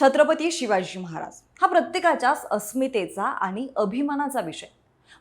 छत्रपती शिवाजी महाराज. हा प्रत्येकाच्याच अस्मितेचा आणि अभिमानाचा विषय.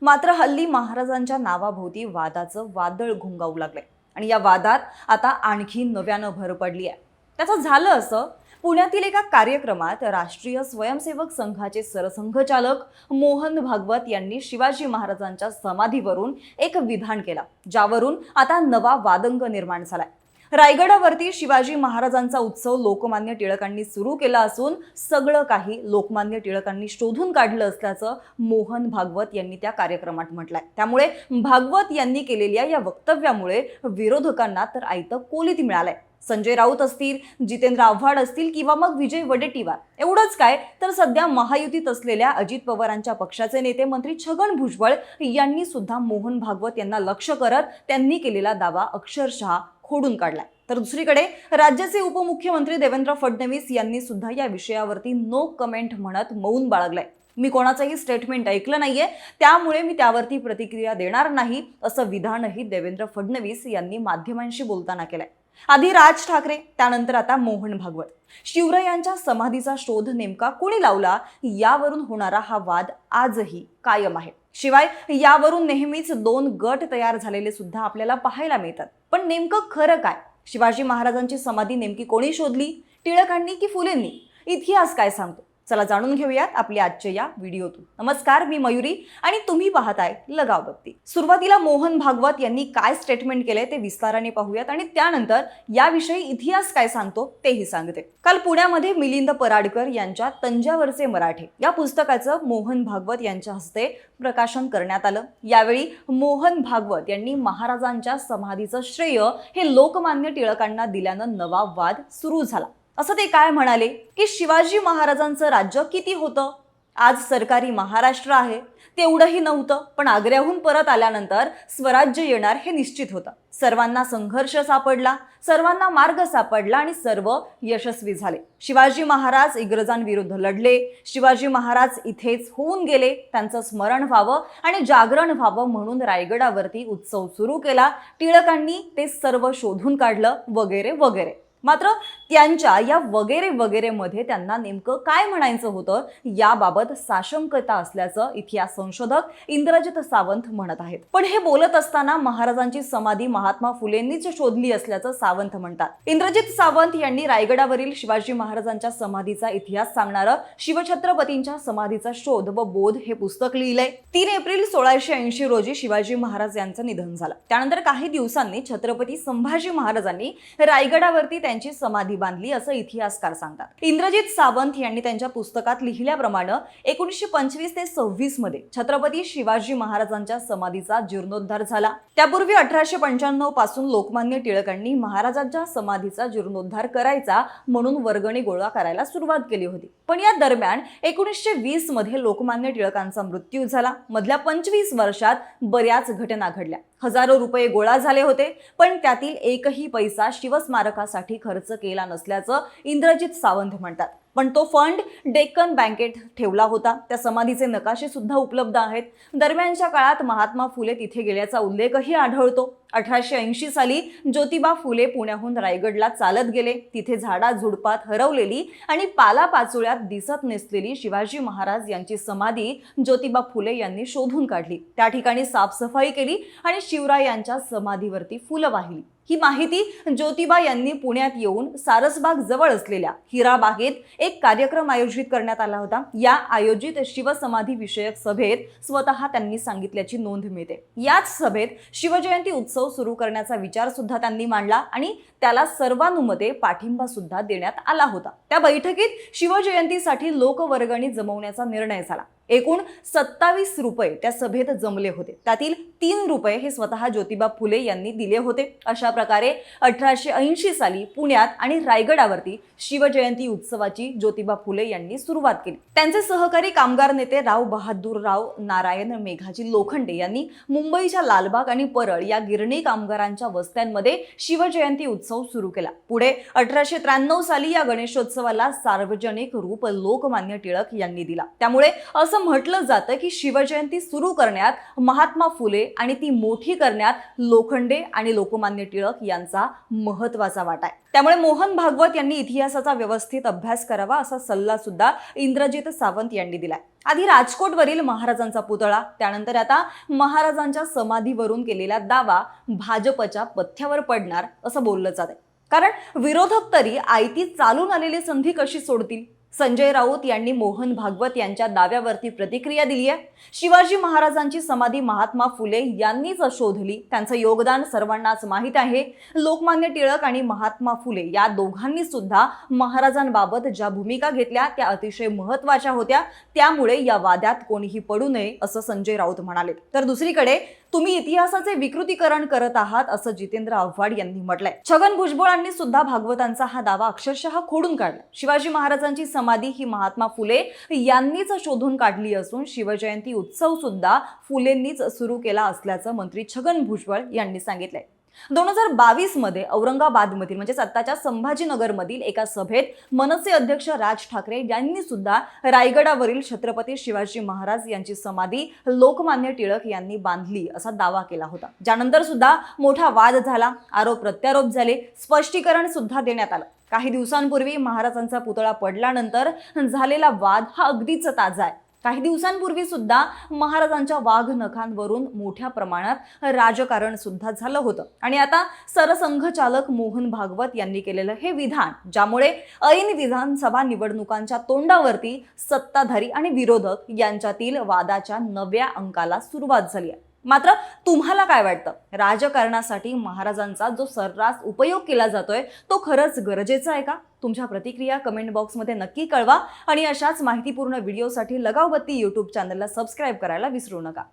मात्र हल्ली महाराजांच्या नावाभोवती वादाचं वादळ घुंगावू लागलंय. आणि या वादात आता आणखी नव्यानं भर पडली आहे त्याचं झालं असं पुण्यातील एका कार्यक्रमात राष्ट्रीय स्वयंसेवक संघाचे सरसंघचालक मोहन भागवत यांनी शिवाजी महाराजांच्या समाधीवरून एक विधान केला ज्यावरून आता नवा वादंग निर्माण झालाय. रायगडावरती शिवाजी महाराजांचा उत्सव लोकमान्य टिळकांनी सुरू केला असून सगळं काही लोकमान्य टिळकांनी शोधून काढलं असल्याचं मोहन भागवत यांनी त्या कार्यक्रमात म्हटलंय. त्यामुळे भागवत यांनी केलेल्या या वक्तव्यामुळे विरोधकांना तर आयतं कोलीत मिळालंय. संजय राऊत असतील जितेंद्र आव्हाड असतील किंवा मग विजय वडेट्टीवार. एवढंच काय तर सध्या महायुतीत असलेल्या अजित पवारांच्या पक्षाचे नेते मंत्री छगन भुजबळ यांनी सुद्धा मोहन भागवत यांना लक्ष करत त्यांनी केलेला दावा अक्षरशः खोडून काढलाय. तर दुसरीकडे राज्याचे उपमुख्यमंत्री देवेंद्र फडणवीस यांनी सुद्धा या विषयावरती नो कमेंट म्हणत मौन बाळगलंय. मी कोणाचंही स्टेटमेंट ऐकलं नाहीये त्यामुळे मी त्यावरती प्रतिक्रिया देणार नाही असं विधानही देवेंद्र फडणवीस यांनी माध्यमांशी बोलताना केलंय. आधी राज ठाकरे त्यानंतर आता मोहन भागवत. शिवरायांच्या समाधीचा शोध नेमका कोणी लावला? यावरून होणारा हा वाद आजही कायम आहे. शिवाय यावरून नेहमीच दोन गट तयार झालेले सुद्धा आपल्याला पाहायला मिळतात. पण नेमकं खरं काय? शिवाजी महाराजांची समाधी नेमकी कोणी शोधली? टिळकांनी की फुलेंनी? इतिहास काय सांगतो? चला जाणून घेऊयात आपल्या आजच्या या व्हिडिओतून. नमस्कार मी मयुरी आणि तुम्ही पाहताय लगाव बत्ती सुरुवातीला मोहन भागवत यांनी काय स्टेटमेंट केले ते विस्ताराने पाहूयात आणि त्यानंतर याविषयी इतिहास काय सांगतो तेही सांगते. काल पुण्यामध्ये मिलिंद पराडकर यांच्या तंजावरचे मराठे या पुस्तकाचं मोहन भागवत यांच्या हस्ते प्रकाशन करण्यात आलं. यावेळी मोहन भागवत यांनी महाराजांच्या समाधीचं श्रेय हे लोकमान्य टिळकांना दिल्यानं नवा वाद सुरू झाला. असं ते काय म्हणाले की शिवाजी महाराजांचं राज्य किती होतं? आज सरकारी महाराष्ट्र आहे तेवढंही नव्हतं पण आग्र्याहून परत आल्यानंतर स्वराज्य येणार हे निश्चित होतं. सर्वांना संघर्ष सापडला सर्वांना मार्ग सापडला आणि सर्व यशस्वी झाले. शिवाजी महाराज इंग्रजांविरुद्ध लढले शिवाजी महाराज इथेच होऊन गेले त्यांचं स्मरण व्हावं आणि जागरण व्हावं म्हणून रायगडावरती उत्सव सुरू केला. टिळकांनी ते सर्व शोधून काढलं वगैरे वगैरे. मात्र त्यांच्या या वगैरे वगैरे मध्ये त्यांना नेमकं काय म्हणायचं होतं याबाबत साशंकता असल्याचं इतिहास संशोधक इंद्रजित सावंत म्हणत आहेत. पण हे बोलत असताना महाराजांची समाधी महात्मा फुलेंनीच शोधली असल्याचं सावंत म्हणतात. इंद्रजित सावंत यांनी रायगडावरील शिवाजी महाराजांच्या समाधीचा इतिहास सांगणारं शिवछत्रपतींच्या समाधीचा शोध व बोध हे पुस्तक लिहिलंय. तीन एप्रिल सोळाशे ऐंशी रोजी शिवाजी महाराज यांचं निधन झालं. त्यानंतर काही दिवसांनी छत्रपती संभाजी महाराजांनी रायगडावरती त्यांची समाधी बांधली असं इतिहासकार सांगतात. इंद्रजित सावंत यांनी त्यांच्या पुस्तकात लिहिल्याप्रमाणे एकोणीसशे पंचवीस ते सव्वीसमध्ये छत्रपती शिवाजी महाराजांच्या समाधीचा जीर्णोद्धार झाला. त्यापूर्वी अठराशे पंच्याण्णवपासून लोकमान्य टिळकांनी महाराजांच्या समाधीचा जीर्णोद्धार करायचा म्हणून वर्गणी गोळा करायला सुरुवात केली होती. पण या दरम्यान एकोणीसशे वीसमध्ये लोकमान्य टिळकांचा मृत्यू झाला. मधल्या पंचवीस वर्षात बऱ्याच घटना घडल्या. हजारो रुपये गोळा झाले होते पण त्यातील एकही पैसा शिवस्मारकासाठी खर्च केला नसल्याचं इंद्रजित सावंत म्हणतात. पण तो फंड डेक्कन बँकेत ठेवला होता. त्या समाधीचे नकाशे सुद्धा उपलब्ध आहेत. दरम्यानच्या काळात महात्मा फुले तिथे गेल्याचा उल्लेखही आढळतो. अठराशे ऐंशी साली ज्योतिबा फुले पुण्याहून रायगडला चालत गेले. तिथे झाडा झुडपात हरवलेली आणि पालापाचोळ्यात दिसत नसलेली शिवाजी महाराज यांची समाधी ज्योतिबा फुले यांनी शोधून काढली. त्या ठिकाणी साफसफाई केली आणि शिवरायांच्या समाधीवरती फुलं वाहिली. ही माहिती ज्योतिबा यांनी पुण्यात येऊन सारसबाग जवळ असलेल्या हिराबागेत एक कार्यक्रम आयोजित करण्यात आला होता. या आयोजित शिवसमाधी विषयक सभेत स्वतः त्यांनी सांगितल्याची नोंद मिळते. याच सभेत शिवजयंती उत्सव सुरू करण्याचा विचार सुद्धा त्यांनी मांडला आणि त्याला सर्वानुमते पाठिंबा सुद्धा देण्यात आला होता. त्या बैठकीत शिवजयंतीसाठी लोकवर्गणी जमवण्याचा निर्णय झाला. एकूण सत्तावीस रुपये त्या सभेत जमले होते. त्यातील तीन रुपये हे स्वतः ज्योतिबा फुले यांनी दिले होते. अशा प्रकारे अठराशे ऐंशी साली पुण्यात आणि रायगडावरती शिवजयंती उत्सवाची ज्योतिबा फुले यांनी सुरुवात केली. त्यांचे सहकारी कामगार नेते राव बहादूरराव नारायण मेघाजी लोखंडे यांनी मुंबईच्या लालबाग आणि परळ या गिरणी कामगारांच्या वस्त्यांमध्ये शिवजयंती उत्सव सुरू केला. पुढे अठराशे त्र्याण्णव साली या गणेशोत्सवाला सार्वजनिक रूप लोकमान्य टिळक यांनी दिला. त्यामुळे असं असं म्हटलं जातं की शिवजयंती सुरू करण्यात महात्मा फुले आणि ती मोठी करण्यात लोखंडे आणि लोकमान्य टिळक यांचा महत्त्वाचा वाटा आहे. त्यामुळे मोहन भागवत यांनी इतिहासाचा व्यवस्थित अभ्यास करावा असा सल्ला सुद्धा इंद्रजित सावंत यांनी दिलाय. आधी राजकोटवरील महाराजांचा पुतळा त्यानंतर आता महाराजांच्या समाधीवरून केलेला दावा भाजपच्या पथ्यावर पडणार असं बोललं जात आहे कारण विरोधक तरी आयती चालून आलेली संधी कशी सोडतील? संजय राऊत यांनी मोहन भागवत यांच्या दाव्यावरती प्रतिक्रिया दिली आहे. शिवाजी महाराजांची समाधी महात्मा फुले यांनीच शोधली. त्यांचं योगदान सर्वांनाच माहीत आहे. लोकमान्य टिळक आणि महात्मा फुले या दोघांनी सुद्धा महाराजांबाबत ज्या भूमिका घेतल्या त्या अतिशय महत्त्वाच्या होत्या. त्यामुळे या वाद्यात कोणीही पडू नये असं संजय राऊत म्हणाले. तर दुसरीकडे तुम्ही इतिहासाचे विकृतीकरण करत आहात असं जितेंद्र आव्हाड यांनी म्हटलंय. छगन भुजबळांनी सुद्धा भागवतांचा हा दावा अक्षरशः खोडून काढला शिवाजी महाराजांची समाधी ही महात्मा फुले यांनीच शोधून काढली असून शिवजयंती उत्सव सुद्धा फुलेंनीच सुरू केला असल्याचं मंत्री छगन भुजबळ यांनी सांगितलंय. दोन हजार बावीसमध्ये औरंगाबादमधील म्हणजे आत्ताच्या संभाजीनगरमधील एका सभेत मनसे अध्यक्ष राज ठाकरे यांनी सुद्धा रायगडावरील छत्रपती शिवाजी महाराज यांची समाधी लोकमान्य टिळक यांनी बांधली असा दावा केला होता. ज्यानंतर सुद्धा मोठा वाद झाला आरोप प्रत्यारोप झाले स्पष्टीकरण सुद्धा देण्यात आलं. काही दिवसांपूर्वी महाराजांचा पुतळा पडल्यानंतर झालेला वाद हा अगदीच ताजा आहे. काही दिवसांपूर्वी सुद्धा महाराजांच्या वाघ नखांवरून मोठ्या प्रमाणात राजकारण सुद्धा झालं होतं. आणि आता सरसंघचालक मोहन भागवत यांनी केलेलं हे विधान ज्यामुळे ऐन विधानसभा निवडणुकांच्या तोंडावरती सत्ताधारी आणि विरोधक यांच्यातील वादाच्या नव्या अंकाला सुरुवात झाली आहे. मात्र तुम्हाला काय वाटतं? राजकारणासाठी महाराजांचा जो सर्रास उपयोग केला जातोय तो खरंच गरजेचा आहे का? तुमच्या प्रतिक्रिया कमेंट बॉक्समध्ये नक्की कळवा आणि अशाच माहितीपूर्ण व्हिडिओसाठी लगावबत्ती यूट्यूब चॅनलला सबस्क्राईब करायला विसरू नका.